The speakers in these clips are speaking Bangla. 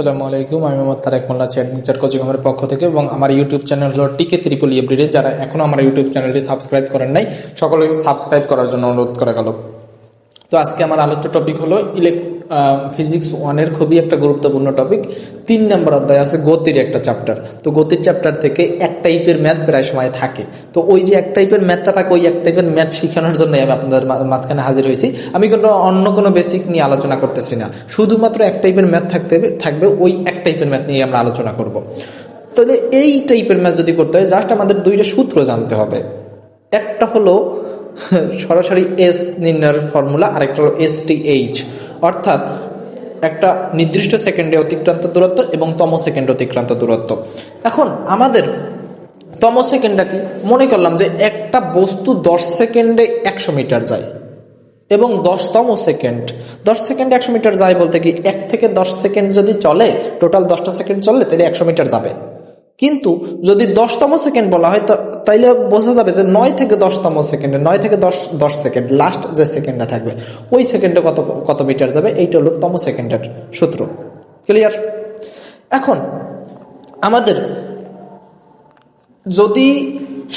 আসসালামু আলাইকুম। আমি মোহাম্মদ তারেক মোল্লা চ্যাটমিচার কোচিংয়ের পক্ষ থেকে এবং আমার ইউটিউব চ্যানেল হলো টিকে ত্রিপুল এভরিডে যারা এখনও আমার ইউটিউব চ্যানেলটি সাবস্ক্রাইব করেন নাই সকলে সাবস্ক্রাইব করার জন্য অনুরোধ করা গেল। তো আজকে আমার আলোচ্য টপিক হলো ইলেক ফিজিক্স ওয়ানের খুবই একটা গুরুত্বপূর্ণ টপিক তিন নম্বর অধ্যায় আছে গতির একটা চ্যাপ্টার তো গতির চ্যাপ্টার থেকে এক টাইপের ম্যাথ প্রায় সময় থাকে। তো ওই যে এক টাইপের ম্যাথটা থাকে, ওই এক টাইপের ম্যাথ শেখানোর জন্য আমি আপনাদের মাঝখানে হাজির হয়েছি। আমি কোনো অন্য কোনো বেসিক নিয়ে আলোচনা করতেছি না। শুধুমাত্র এক টাইপের ম্যাথ থাকতে থাকবে ওই এক টাইপের ম্যাথ নিয়ে আমরা আলোচনা করব। তাহলে এই টাইপের ম্যাথ যদি করতে হয় জাস্ট আমাদের দুইটা সূত্র জানতে হবে। একটা হলো সরাসরি এস নির্ণয়ের ফর্মুলা আরেকটা হলো এস টি এইচ অর্থাৎ একটা নির্দিষ্ট সেকেন্ডে অতিক্রান্ত দূরত্ব এবং তম সেকেন্ডে অতিক্রান্ত দূরত্ব। এখন আমাদের তম সেকেন্ডটা কি? মনে করলাম যে একটা বস্তু দশ সেকেন্ডে একশো মিটার যায় এবং দশতম সেকেন্ড। দশ সেকেন্ডে একশো মিটার যায় বলতে কি এক থেকে দশ সেকেন্ড যদি চলে টোটাল দশটা সেকেন্ড চললে তাহলে একশো মিটার যাবে। কিন্তু যদি দশতম সেকেন্ড বলা হয়, তো তাইলে বোঝা যাবে যে নয় থেকে দশতম সেকেন্ডে নয় থেকে দশ দশ সেকেন্ড লাস্ট যে সেকেন্ডটা থাকবে, ওই সেকেন্ডে কত কত মিটার যাবে? এইটা হলো তম সেকেন্ডের সূত্র। ক্লিয়ার এখন, আমাদের যদি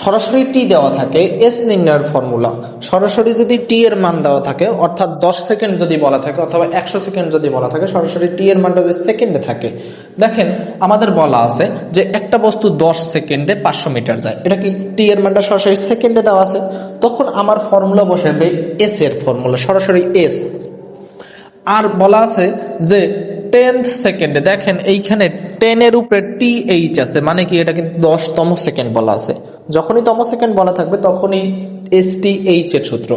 সরাসরি টি দেওয়া থাকে এস নির্ণয়ের ফর্মুলা সরাসরি যদি টি এর মান দেওয়া থাকে, অর্থাৎ দশ সেকেন্ড যদি বলা থাকে, অথবা একশো সেকেন্ড যদি বলা থাকে, সরাসরি টি এর মানটা যদি সেকেন্ডে থাকে। দেখেন, আমাদের বলা আছে যে একটা বস্তু দশ সেকেন্ডে পাঁচশো মিটার যায়। এটা কি টি এর মানটা সরাসরি সেকেন্ডে দেওয়া আছে? তখন আমার ফর্মুলা বসাবে এস এর ফর্মুলা সরাসরি এস আর বলা আছে যে টেন্থ সেকেন্ডে দেখেন, এইখানে টেনের উপরে টি এইচ আছে মানে কি এটা কিন্তু দশতম সেকেন্ড বলা আছে। যখনই তম সেকেন্ড বলা থাকবে, তখনই এস টি এইচ এর সূত্র।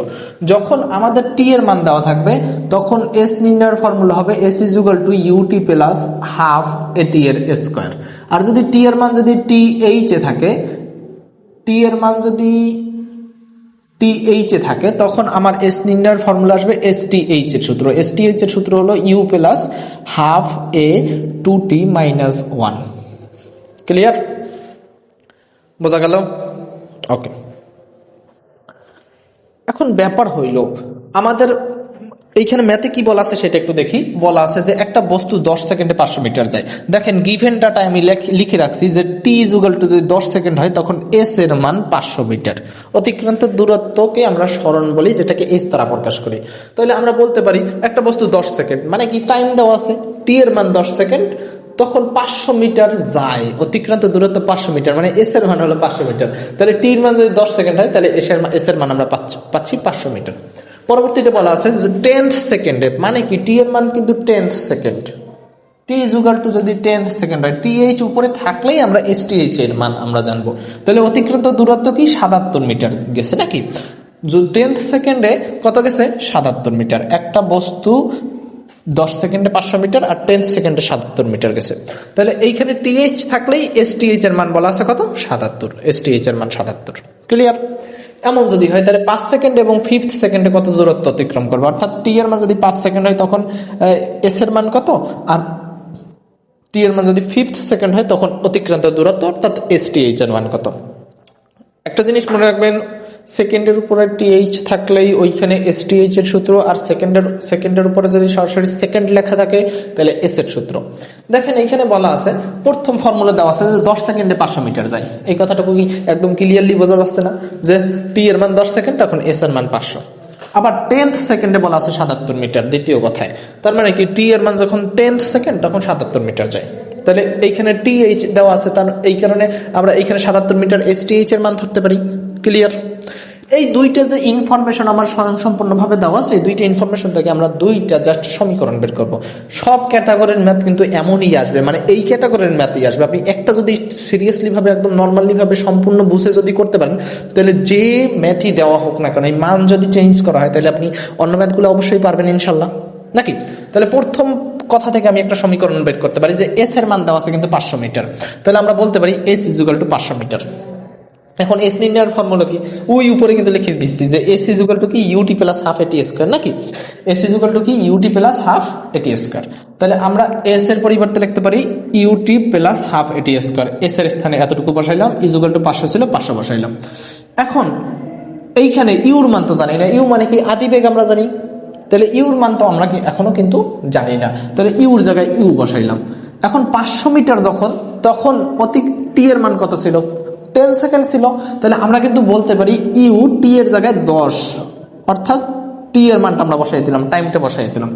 যখন আমাদের টি এর মান দেওয়া থাকবে, তখন এস নির্ণয়ের ফর্মুলা হবে S is equal to u t plus half a t এর স্কোয়ার আর যদি টি এর মান যদি টি এইচ এ থাকে টি এর মান যদি টি এইচ এ থাকে, তখন আমার এস নির্ণয়ের ফর্মুলা আসবে এস টি এইচ এর সূত্র। এস টি এইচ এর সূত্র হলো u plus half a two t minus one clear বোঝা গেল? ওকে এখন ব্যাপার হইল, আমাদের এইখানে ম্যাথে কি বলা আছে সেটা একটু দেখি। বলা আছে যে একটা বস্তু দশ সেকেন্ডে পাঁচশো মিটার যায়। দেখেন গিভেন ডাটা আমি লিখে রাখছি যে টি ইজুগাল টু যদি দশ সেকেন্ড হয়, তখন এস এর মান পাঁচশো মিটার। অতিক্রান্ত দূরত্বকে আমরা স্মরণ বলি, যেটাকে এস দ্বারা প্রকাশ করি। তাহলে আমরা বলতে পারি, একটা বস্তু দশ সেকেন্ড মানে কি টাইম দেওয়া আছে? টি এর মান দশ সেকেন্ড, তখন পাঁচশো মিটার যায়। অতিক্রান্ত দূরত্ব পাঁচশো মিটার মানে এস এর মান হলো পাঁচশো মিটার। তাহলে টির মান যদি দশ সেকেন্ড হয়, তাহলে এস এর এস এর মান আমরা পাচ্ছি পাঁচশো মিটার। পরবর্তীতে বলা আছে যে টেন্থ সেকেন্ডে মানে কি? টি এর মান কিন্তু tenth second T equal to যদি টেন্থ সেকেন্ড হয় টিএইচ উপরে থাকলেই আমরা এস টি এইচ এর মান আমরা জানব। তাহলে অতিক্রান্ত দূরত্ব কি? সাতাত্তর মিটার গেছে নাকি? টেন্থ সেকেন্ডে কত গেছে? সাতাত্তর মিটার। একটা বস্তু দশ সেকেন্ডে পাঁচশো মিটার আর টেন সেকেন্ডে সাতাত্তর মিটার গেছে। তাহলে এইখানে টিএইচ থাকলেই এস টিএইচ এর মান বলা আছে কত? সাতাত্তর। এস টিএইচ এর মান সাতাত্তর। ক্লিয়ার এমন যদি হয়, তাহলে পাঁচ সেকেন্ড এবং ফিফথ সেকেন্ডে কত দূরত্ব অতিক্রম করবে? অর্থাৎ টি এর মান যদি পাঁচ সেকেন্ড হয়, তখন এস এর মান কত? আর টি এর মান যদি ফিফথ সেকেন্ড হয়, তখন অতিক্রান্ত দূরত্ব, অর্থাৎ এস টি এইচ এর মান কত? একটা জিনিস মনে রাখবেন সেকেন্ডের উপরে টিএইচ থাকলেই ওইখানে এস এর সূত্র, আর সেকেন্ডের সেকেন্ডের উপরে যদি সরাসরি সেকেন্ড লেখা থাকে, তাহলে এস এর সূত্র। দেখেন এইখানে বলা আছে, প্রথম ফর্মুলা দেওয়া আছে যে দশ সেকেন্ডে পাঁচশো মিটার যায়। এই কথাটুকু কি একদম ক্লিয়ারলি বোঝা যাচ্ছে না? যে টি এর মান দশ সেকেন্ড, তখন এস এর মান পাঁচশো। আবার টেন্থ সেকেন্ডে বলা আছে সাতাত্তর মিটার, দ্বিতীয় কথায়। তার মানে কি, টি এর মান যখন টেন্থ সেকেন্ড, তখন সাতাত্তর মিটার যায়। তাহলে এইখানে টি এইচ দেওয়া আছে, তার, এই কারণে আমরা এইখানে সাতাত্তর মিটার এস টি এইচ এর মান ধরতে পারি। ক্লিয়ার এই দুইটা যে ইনফরমেশন আমার স্বয়ংসম্পূর্ণভাবে দেওয়া আছে, এই দুইটা ইনফরমেশন থেকে আমরা দুইটা জাস্ট সমীকরণ বের করব। সব ক্যাটাগরির ম্যাথ কিন্তু এমনই আসবে মানে এই ক্যাটাগরির ম্যাথই আসবে। আপনি একটা যদি সিরিয়াসলি ভাবে একদম নর্মালি ভাবে সম্পূর্ণ বুঝে যদি করতে পারেন, তাহলে যে ম্যাথই দেওয়া হোক না কেন, এই মান যদি চেঞ্জ করা হয়, তাহলে আপনি অন্য ম্যাথগুলো অবশ্যই পারবেন ইনশাল্লাহ নাকি? তাহলে প্রথম কথা থেকে আমি একটা সমীকরণ বের করতে পারি যে এস এর মান দেওয়া আছে কিন্তু পাঁচশো মিটার। তাহলে আমরা বলতে পারি এস ইজুগাল টু পাঁচশো মিটার। এখন এস নির্ণয়ের ফর্মুলা কি? ওই উপরে কিন্তু লিখে দিচ্ছি যে এস ইজুগাল টু কি? U t plus half a t square নাকি? এস ইজুগাল টু কি? U t plus half a t square তাহলে আমরা এস এর পরিবর্তে লিখতে পারি u t plus half a t square S এর স্থানে এতটুকু বসাইলাম ইজ ইজুগাল টু পাঁচশো ছিল, পাঁচশো বসাইলাম। এখন এইখানে ইউর মান তো জানি না। ইউ মানে কি? আদি বেগ আমরা জানি। তাহলে ইউর মান তো আমরা কি এখনও কিন্তু জানি না। তাহলে ইউর জায়গায় ইউ বসাইলাম। এখন পাঁচশো মিটার যখন, তখন অতি টি এর মান কত ছিল? টেন সেকেন্ড ছিল, তাহলে আমরা কিন্তু বলতে পারি ইউ টি এর জায়গায় দশ। অর্থাৎ টি এর মানটা আমরা বসাই দিলাম, টাইমটা বসাই দিলাম।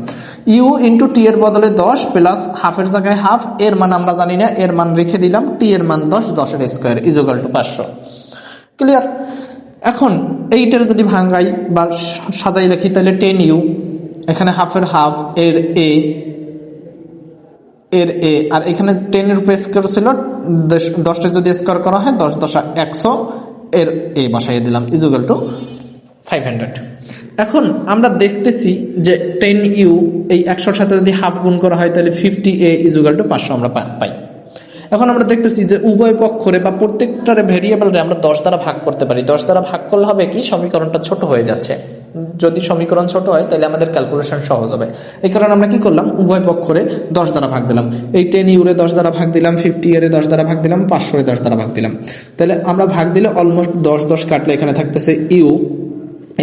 ইউ ইন্টু টি এর বদলে দশ প্লাস হাফের জায়গায় হাফ, এর মান আমরা জানি না, এর মান রেখে দিলাম, টি এর মান দশ দশের স্কোয়ার ইজুগাল টু পাঁচশো। ক্লিয়ার এখন এইটার যদি ভাঙাই বা সাজাই রাখি, তাহলে টেন ইউ, এখানে হাফের হাফ, এর এ এর এ। আর এখানে টেনের উপরে স্কোয়ার ছিল, দশ- দশটা যদি স্কোয়ার করা হয়, দশ, দশা, একশো এর এ বসাইয়ে দিলাম ইজুগাল টু ফাইভ হান্ড্রেড এখন আমরা দেখতেছি যে টেন ইউ এই একশোর সাথে যদি হাফ গুণ করা হয়, তাহলে ফিফটি এ ইজুগাল টু পাঁচশো আমরা পাই। এখন আমরা দেখতেছি যে উভয় পক্ষরে বা প্রত্যেকটার ভেরিয়েবলরে আমরা দশ দ্বারা ভাগ করতে পারি। দশ দ্বারা ভাগ করলে হবে কি? সমীকরণটা ছোট হয়ে যাচ্ছে। যদি সমীকরণ ছোট হয়, তাহলে আমাদের ক্যালকুলেশন সহজ হবে। এই কারণে আমরা কি করলাম? উভয় পক্ষরে দশ দ্বারা ভাগ দিলাম। এই টেন ইউরে দশ দ্বারা ভাগ দিলাম ফিফটি ইয়ারে দশ দ্বারা ভাগ দিলাম পাঁচশোরে দশ দ্বারা ভাগ দিলাম। তাহলে আমরা ভাগ দিলে অলমোস্ট দশ দশ কাটলে এখানে থাকতেছে ইউ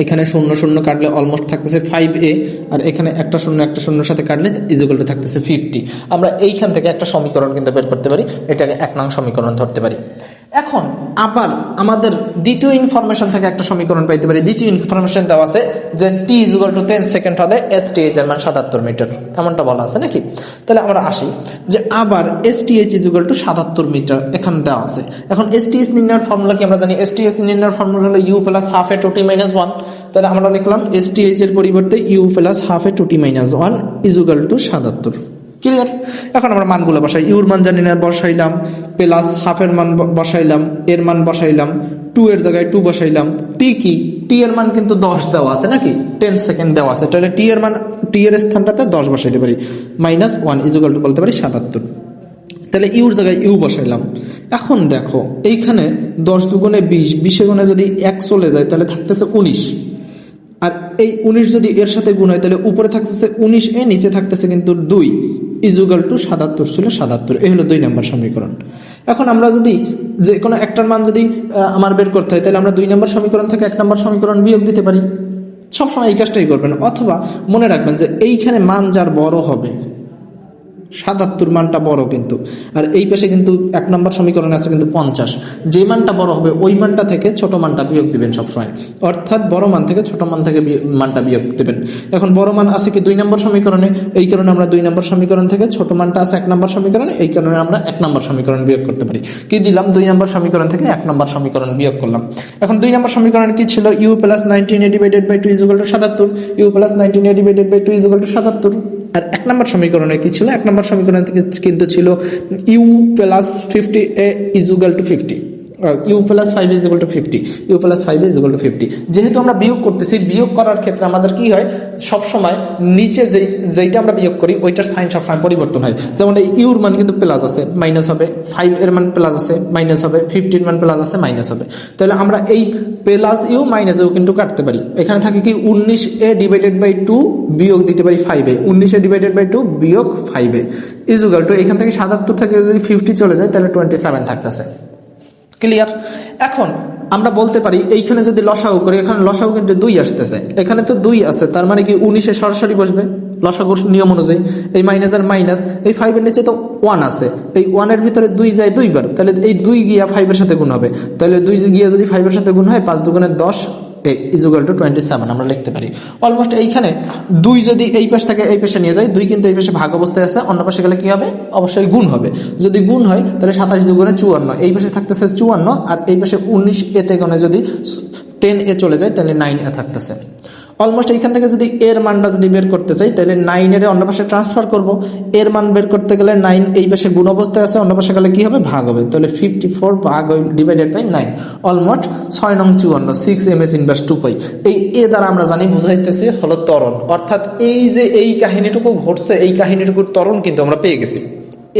এখানে শূন্য শূন্য কাটলে অলমোস্ট থাকতেছে ফাইভ এ আর এখানে একটা শূন্য, একটা শূন্যর সাথে কাটলে ইজুগল থাকতেছে ফিফটি আমরা এইখান থেকে একটা সমীকরণ কিন্তু বের করতে পারি, এটাকে এক নং সমীকরণ ধরতে পারি। এখন আবার আমাদের দ্বিতীয় ইনফরমেশন থেকে একটা সমীকরণ পাইতে পারি। দ্বিতীয় ইনফরমেশন দেওয়া আছে যে T equal to ten second হবে এস টি এইচ এর মান সাতাত্তর মিটার এমনটা বলা আছে নাকি? তাহলে আমরা আসি যে আবার S T H equal to সাতাত্তর মিটার এখানে দেওয়া আছে। এখন এস টি এইচ নির্ণয়ের ফর্মুলা কি আমরা জানি? এস টি এইচ নির্ণয়ের ফর্মুলা হলো u plus half a two t minus one তাহলে আমরা লিখলাম এস টি এইচ এর পরিবর্তে u plus half a two t minus one equal to সাতাত্তর। ক্লিয়ার এখন আমরা মানগুলো বসাই। ইউর মান জানি না, বসাইলাম। প্লাস হাফের মান বসাইলাম, এর মান বসাইলাম। টু এর জায়গায় টু বসাইলাম। টি কি? টি এর মান কিন্তু দশ দেওয়া আছে নাকি? টেন সেকেন্ড দেওয়া আছে। তাহলে টি এর মান টি এর স্থানটাতে দশ বসাইতে পারি। মাইনাস ওয়ান ইজুগাল টু বলতে পারি সাতাত্তর। তাহলে ইউর জায়গায় ইউ বসাইলাম। এখন দেখো, এইখানে দশ দুগুণে বিশ, বিশে গুণে যদি এক চলে যায়, তাহলে থাকতেছে উনিশ। আর এই উনিশ যদি এর সাথে গুণ হয়, তাহলে উপরে থাকতেছে উনিশ, এ নিচে থাকতেছে কিন্তু দুই। ইজুগাল টু সাতাত্তর ছিল সাতাত্তর। এই হলো দুই নম্বর সমীকরণ। এখন আমরা যদি যে কোনো একটার মান যদি আমার বের করতে হয়, তাহলে আমরা দুই নম্বর সমীকরণ থেকে এক নম্বর সমীকরণ বিয়োগ দিতে পারি। সবসময় এই কাজটাই করবেন। অথবা মনে রাখবেন যে এইখানে মান যার বড় হবে সাতাত্তর মানটা বড় কিন্তু। আর এই পাশে কিন্তু এক নম্বর সমীকরণে আছে কিন্তু পঞ্চাশ। যে মানটা বড় হবে, ওই মানটা থেকে ছোট মানটা বিয়োগ দিবেন সবসময়। অর্থাৎ বড় মান থেকে ছোট মান থেকে মানটা বিয়োগ দিবেন। এখন বড় মান আছে কি দুই নম্বর সমীকরণে? এই কারণে আমরা দুই নম্বর সমীকরণ থেকে ছোট মানটা আছে এক নম্বর সমীকরণে, এই কারণে আমরা এক নম্বর সমীকরণ বিয়োগ করতে পারি। কি দিলাম? দুই নম্বর সমীকরণ থেকে এক নম্বর সমীকরণ বিয়োগ করলাম। এখন দুই নম্বর সমীকরণ কি ছিল? U plus nineteen a divided by two to সাতাত্তর। U plus nineteen a divided by two to সাতাত্তর। আর এক নম্বর সমীকরণে কি ছিল? এক নম্বর সমীকরণ কিন্তু ছিল u plus fifty a equal to fifty u plus five is equal to fifty u plus five is equal to fifty যেহেতু আমরা বিয়োগ করতেছি, বিয়োগ করার ক্ষেত্রে আমাদের কি হয়? সবসময় নিচের যেই, যেইটা আমরা বিয়োগ করি, ওইটার সাইন সবসময় পরিবর্তন হয়। যেমন এই ইউর মান কিন্তু প্লাস আছে মাইনাস হবে। ফাইভ এর মান প্লাস আছে মাইনাস হবে। ফিফটির মান প্লাস আছে মাইনাস হবে। তাহলে আমরা এই প্লাস ইউ মাইনাস ইউ কিন্তু কাটতে পারি। এখানে থাকে কি, উনিশ এ ডিভাইডেড বাই টু বিয়োগ দিতে পারি ফাইভে উনিশ ডিভাইডেড বাই টু বিয়োগ ফাইভে ইজুগাল টু এখান থেকে সাতাত্তর থেকে যদি ফিফটি চলে যায়, তাহলে টোয়েন্টি সেভেন থাকতেছে। ক্লিয়ার এখন আমরা বলতে পারি, এইখানে যদি লসাগু করি, এখানে লসাগু কিন্তু দুই আসতেছে। এখানে তো দুই আছে, তার মানে কি উনিশে সরাসরি বসবে? লসাগুর নিয়ম অনুযায়ী। এই মাইনাস আর মাইনাস এই ফাইভের নিচে তো ওয়ান আছে। এই ওয়ানের ভিতরে দুই যায় দুইবার, তাহলে এই দুই গিয়া ফাইভের সাথে গুণ হবে। তাহলে দুই গিয়া যদি ফাইভের সাথে গুণ হয়, পাঁচ দুগুণের দশ ইজুগাল টু টোয়েন্টি সেভেন আমরা লিখতে পারি। অলমোস্ট এইখানে দুই যদি এই পাশ থেকে এই পাশে নিয়ে যায়, দুই কিন্তু এই পাশে ভাগ অবস্থায় আছে, অন্য পাশে গেলে কী হবে? অবশ্যই গুণ হবে। যদি গুণ হয়, তাহলে সাতাশ দুগুণে চুয়ান্ন। এই পাশে থাকতেছে চুয়ান্ন, আর এই পাশে উনিশ এতে গণে যদি টেন এ চলে যায়, তাহলে নাইন এ থাকতেছে। অলমোস্ট এইখান থেকে যদি এর মানটা যদি বের করতে চাই, তাহলে নাইনের অন্য পাশে ট্রান্সফার করব। এর মান বের করতে গেলে নাইন এই পাশে গুণ অবস্থায় আছে, অন্য পাশে গেলে কি হবে? ভাগ হবে। তাহলে ফিফটি ফোর ভাগ ডিভাইডেড বাই নাইন অলমোস্ট ছয় নং চুয়ান্ন six m s inverse to পাই এই এ দ্বারা আমরা জানি, বুঝাইতেছি হলো তরণ অর্থাৎ এই যে এই কাহিনীটুকু ঘটছে, এই কাহিনীটুকুর ত্বরণ কিন্তু আমরা পেয়ে গেছি।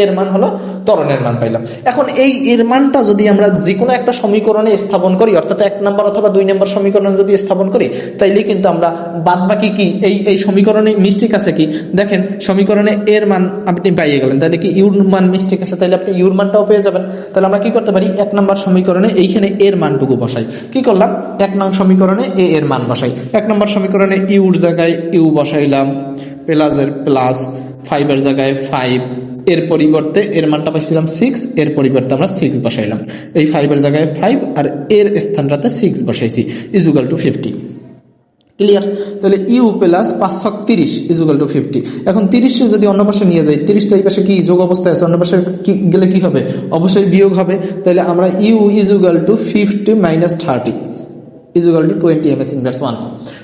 এর মান হলো ত্বরণের মান পাইলাম। এখন এই এর মানটা যদি আমরা যে কোনো একটা সমীকরণে স্থাপন করি, অর্থাৎ এক নম্বর অথবা দুই নম্বর সমীকরণে যদি স্থাপন করি, তাইলে কিন্তু আমরা বাদ বাকি কি, এই এই সমীকরণে মিস্টেক আছে কি? দেখেন, সমীকরণে এর মান আপনি পাইয়ে গেলেন তাহলে কি ইউর মান মিস্টেক আছে? তাহলে আপনি ইউর মানটাও পেয়ে যাবেন। তাহলে আমরা কি করতে পারি? এক নম্বর সমীকরণে এইখানে এর মানটুকু বসাই। কি করলাম? এক নং সমীকরণে এ এর মান বসাই। এক নম্বর সমীকরণে ইউর জায়গায় ইউ বসাইলাম প্লাসের প্লাস ফাইভের জায়গায় ফাইভ এর পরিবর্তে এর মানটা পাইছিলাম সিক্স এর পরিবর্তে আমরা সিক্স বসাইলাম। এই ফাইভের জায়গায় ফাইভ আর এর স্থানটাতে সিক্স বসাইছি is equal to fifty clear তাহলে ইউ প্লাস পাঁচশো তিরিশ ইজুগাল টু ফিফটি এখন তিরিশে যদি অন্য পাশে নিয়ে যাই, তিরিশ তো এই পাশে কি যোগ অবস্থায় আছে? অন্য পাশে কি গেলে কি হবে? অবশ্যই বিয়োগ হবে। তাহলে আমরা u equal to fifty minus thirty equal to twenty m s inverse one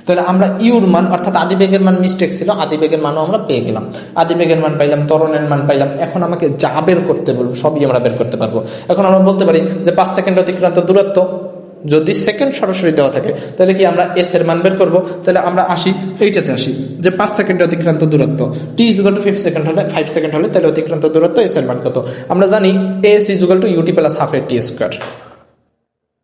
তাহলে আমরা ইউর মান, অর্থাৎ আদিবেগের মান মিস্টেক ছিল, আদিবেগের মানও আমরা পেয়ে গেলাম। আদিবেগের মান পাইলাম, ত্বরণের মান পাইলাম, এখন আমাকে যা বের করতে বলব, সবই আমরা বের করতে পারব। এখন আমরা বলতে পারি যে পাঁচ সেকেন্ড অতিক্রান্ত দূরত্ব, যদি সেকেন্ড সরাসরি দেওয়া থাকে, তাহলে কি আমরা এস এর মান বের করব? তাহলে আমরা আসি, এইটাতে আসি, যে পাঁচ সেকেন্ড অতিক্রান্ত দূরত্ব। T equal to five second হলে ফাইভ সেকেন্ড হলে, তাহলে অতিক্রান্ত দূরত্ব এস এর মান কত? আমরা জানি S equal to u t plus half এর T square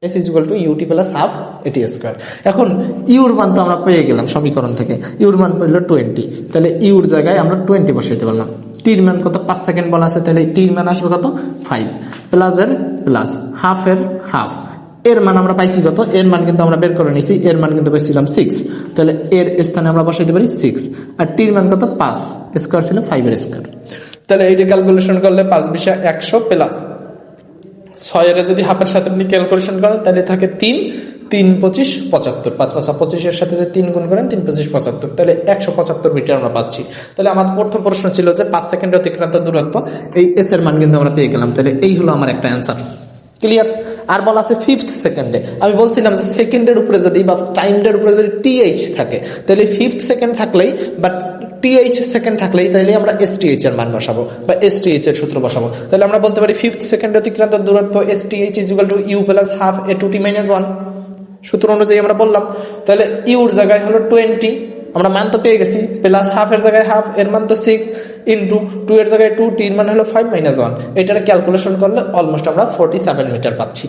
S equal to u t plus half a t square এখন ইউর মান তো আমরা পেয়ে গেলাম সমীকরণ থেকে। ইউর মান পেল টোয়েন্টি তাহলে ইউর জায়গায় আমরা টোয়েন্টি বসাইতে পারলাম। টির মান কত? পাঁচ সেকেন্ড বলা আছে, তাহলে টির মান আসবে কত? ফাইভ প্লাস এর প্লাস হাফ এর হাফ এর মান আমরা পাইছি কত? এর মান কিন্তু আমরা বের করে নিছি এর মান কিন্তু পাইছিলাম সিক্স তাহলে এর স্থানে আমরা বসাইতে পারি সিক্স আর টির মান কত? পাঁচ। স্কোয়ার ছিল ফাইভের স্কোয়ার তাহলে এইটা ক্যালকুলেশন করলে পাঁচ বিশা একশো প্লাস ছয়ের যদি হাফের সাথে আপনি ক্যালকুলেশন করেন, তাহলে থাকে তিন তিন পঁচিশ, পঁচাত্তর। পাঁচ পাঁচা পঁচিশের সাথে যদি তিন গুণ করেন, তিন পঁচিশ, পঁচাত্তর। তাহলে একশো পঁচাত্তর মিটার আমরা পাচ্ছি। তাহলে আমার প্রথম প্রশ্ন ছিল যে পাঁচ সেকেন্ড অতিক্রান্ত দূরত্ব, এই এস এর মান কিন্তু আমরা পেয়ে গেলাম। তাহলে এই হলো আমার একটা অ্যান্সার ক্লিয়ার আর বলা আছে ফিফথ সেকেন্ডে আমি বলছিলাম যে সেকেন্ডের উপরে যদি বা টাইমটার উপরে যদি টিএইচ থাকে, তাহলে ফিফথ সেকেন্ড থাকলেই বাট টিএইচ সেকেন্ড থাকলেই তাইলে আমরা এস এসটিএইচ এর মান বসাবো বা এসটিএইচ এর সূত্র বসাবো। তাহলে আমরা বলতে পারি ফিফথ সেকেন্ড অতিক্রান্ত দূরত্ব S S T H equal to u plus half a two t minus one সূত্র অনুযায়ী আমরা বললাম তাহলে ইউর জায়গায় হলো টোয়েন্টি আমরা মান তো পেয়ে গেছি প্লাস হাফ এর জায়গায় হাফ এর মান তো সিক্স ইন্টু টু এর জায়গায় টু টির মান হলো ফাইভ মাইনাস ওয়ান এটার ক্যালকুলেশন করলে অলমোস্ট আমরা ফোর্টি সেভেন মিটার পাচ্ছি।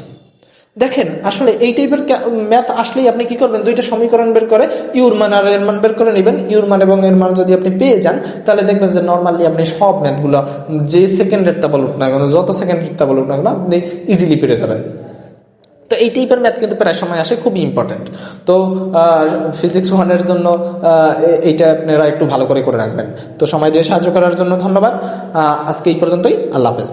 দেখেন, আসলে এই টাইপের ম্যাথ আসলেই আপনি কি করবেন? দুইটা সমীকরণ বের করে, ইউর মান আর এর মান বের করে নেবেন। ইউর মান এবং এর মান যদি আপনি পেয়ে যান, তাহলে দেখবেন যে নর্মালি আপনি সব ম্যাথগুলো যে সেকেন্ডেরটা বলুক না কেন, যত সেকেন্ডেরটা বলুক না কেন, আপনি ইজিলি পেরে যাবেন। তো এই টাইপের ম্যাথ কিন্তু প্রায় সময় আসে, খুবই ইম্পর্টেন্ট তো ফিজিক্স ওয়ানের জন্য এইটা আপনারা একটু ভালো করে করে রাখবেন। তো সময় দিয়ে সাহায্য করার জন্য ধন্যবাদ। আজকে এই পর্যন্তই। আল্লাহ হাফেজ।